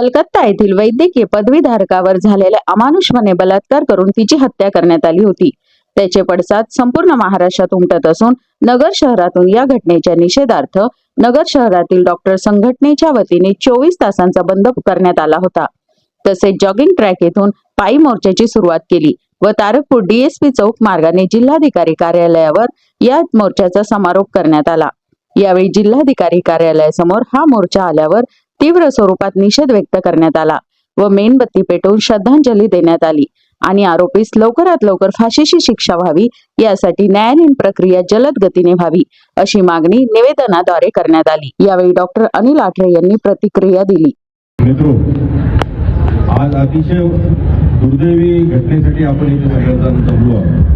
कलकत्ता येथील वैद्यकीय पदवीधारकावर झालेल्या अमानुषपणे बलात्कार करून तिची हत्या करण्यात आली होती. त्याचे पडसाद संपूर्ण महाराष्ट्रात उमटत असून नगर शहरातून या घटनेच्या निषेधार्थ नगर शहरातील डॉक्टर संघटनेच्या वतीने चोवीस तासांचा बंद करण्यात आला होता. तसेच जॉगिंग ट्रॅक येथून पायी मोर्चाची सुरुवात केली व तारकपूर डीएसपी चौक मार्गाने जिल्हाधिकारी कार्यालयावर या मोर्चाचा समारोप करण्यात आला. यावेळी जिल्हाधिकारी कार्यालयासमोर हा मोर्चा आल्यावर तीव्र स्वरूपात निषेध व्यक्त करण्यात आला व मेणबत्ती पेटवून श्रद्धांजली देण्यात आली. आणि आरोपीस लवकरात लवकर फाशीची शिक्षा व्हावी यासाठी न्यायालयीन प्रक्रिया जलद गतीने व्हावी अशी मागणी निवेदनाद्वारे करण्यात आली. यावेळी डॉक्टर अनिल आठरे यांनी प्रतिक्रिया दिली. आज अतिशय दुर्दैवी घटनेसाठी आपण इथे सगळ्यांना जमलो आहोत.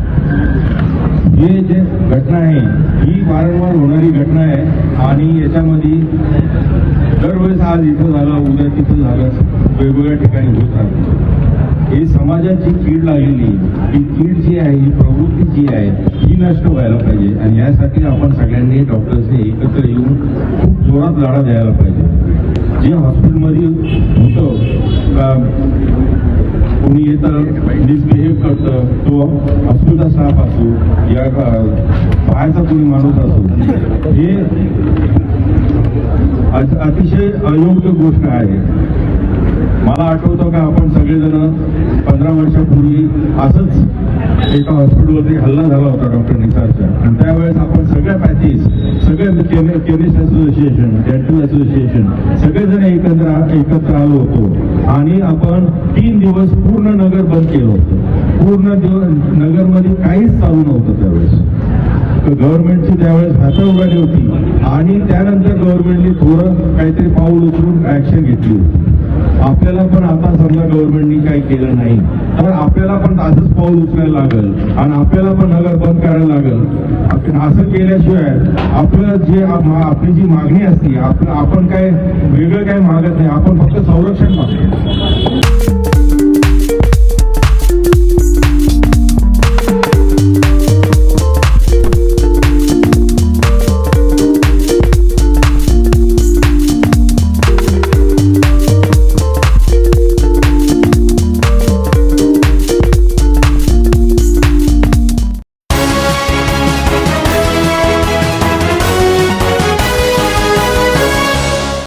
ही जे घटना आहे ही वारंवार होणारी घटना आहे आणि याच्यामध्ये आज इथं झालं उद्या तिथं झालं वेगवेगळ्या ठिकाणी होत राहतं. ही समाजाची कीड लागलेली ही कीड जी आहे ही प्रवृत्ती जी आहे ही नष्ट व्हायला पाहिजे. आणि यासाठी आपण सगळ्यांनी डॉक्टर्सने एकत्र येऊन खूप जोरात लढा द्यायला पाहिजे. जे हॉस्पिटलमध्ये होतं का कोणी येतं मिसबिहेव करतं तो हॉस्पिटलचा स्टाफ असो या पायाचा कोणी माणूस असो हे अतिशय अयोग्य गोष्ट आहे. मला आठवतं का आपण सगळेजण पंधरा वर्षापूर्वी असंच एका हॉस्पिटलवरती हल्ला झाला होता डॉक्टर निसारचा. आणि त्यावेळेस आपण सगळ्या पॅथीज सगळे केमिस्ट असोसिएशन डेंटल असोसिएशन सगळेजण एकत्र एकत्र आलो होतो. आणि आपण तीन दिवस पूर्ण नगर बंद केलं होतं. पूर्ण दिवस नगरमध्ये काहीच चालू नव्हतं त्यावेळेस. गव्हर्नमेंटची त्यावेळेस हाता उघडली होती. आणि त्यानंतर गव्हर्नमेंटने थोडं काहीतरी पाऊल उचलून ऍक्शन घेतली होती. आपल्याला पण आता समजा गव्हर्नमेंटनी काही केलं नाही तर आपल्याला पण असंच पाऊल उचलायला लागल. आणि आपल्याला पण नगर बंद करायला लागल. आपण असं केल्याशिवाय आपलं जे आपली जी मागणी असते आपलं आपण काय वेगळं काय मागत नाही. आपण फक्त संरक्षण मागतो.